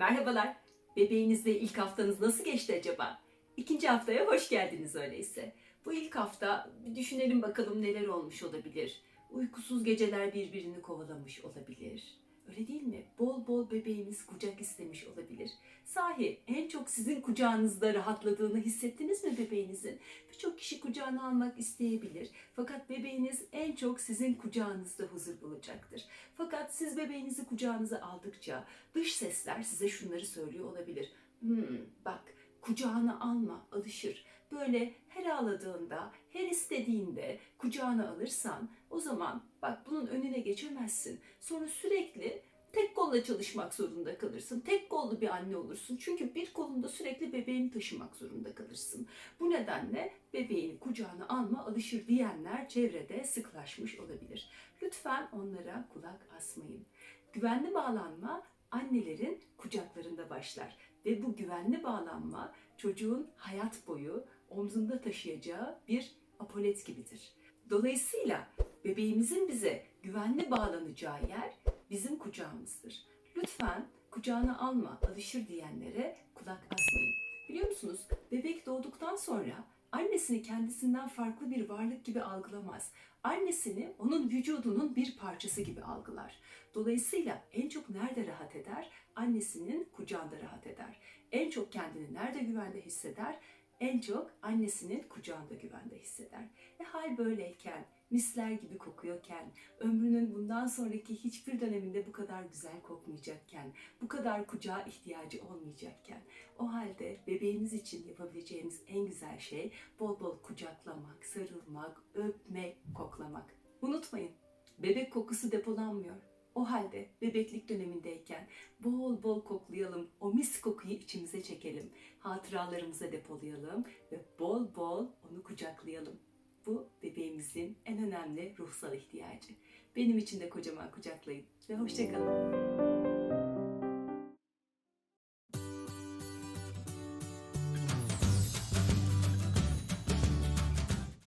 Merhabalar. Bebeğinizle ilk haftanız nasıl geçti acaba? İkinci haftaya hoş geldiniz öyleyse. Bu ilk hafta bir düşünelim bakalım neler olmuş olabilir. Uykusuz geceler birbirini kovalamış olabilir. Öyle değil mi? Bol bol bebeğiniz kucak istemiş olabilir. Sahi en çok sizin kucağınızda rahatladığını hissettiniz mi bebeğinizin? Birçok kişi kucağına almak isteyebilir. Fakat bebeğiniz en çok sizin kucağınızda huzur bulacaktır. Fakat siz bebeğinizi kucağınıza aldıkça dış sesler size şunları söylüyor olabilir. Hmm, bak kucağına alma, alışır. Böyle her ağladığında, her istediğinde kucağına alırsan o zaman bak bunun önüne geçemezsin. Sonra sürekli tek kolla çalışmak zorunda kalırsın. Tek kollu bir anne olursun. Çünkü bir kolunda sürekli bebeğini taşımak zorunda kalırsın. Bu nedenle bebeğini kucağına alma alışır diyenler çevrede sıklaşmış olabilir. Lütfen onlara kulak asmayın. Güvenli bağlanma annelerin kucaklarında başlar ve bu güvenli bağlanma çocuğun hayat boyu omzunda taşıyacağı bir apolet gibidir. Dolayısıyla bebeğimizin bize güvenli bağlanacağı yer bizim kucağımızdır. Lütfen kucağına alma, alışır diyenlere kulak asmayın. Biliyor musunuz? Bebek doğduktan sonra annesini kendisinden farklı bir varlık gibi algılamaz. Annesini onun vücudunun bir parçası gibi algılar. Dolayısıyla en çok nerede rahat eder? Annesinin kucağında rahat eder. En çok kendini nerede güvende hisseder? En çok annesinin kucağında güvende hisseder. E hal böyleyken, misler gibi kokuyorken, ömrünün bundan sonraki hiçbir döneminde bu kadar güzel kokmayacakken, bu kadar kucağa ihtiyacı olmayacakken, o halde bebeğiniz için yapabileceğiniz en güzel şey bol bol kucaklamak, sarılmak, öpmek, koklamak. Unutmayın, bebek kokusu depolanmıyor. O halde bebeklik dönemindeyken bol bol koklayalım, o mis kokuyu içimize çekelim, hatıralarımıza depolayalım ve bol bol onu kucaklayalım. Bu bebeğimizin en önemli ruhsal ihtiyacı. Benim için de kocaman kucaklayın ve hoşçakalın.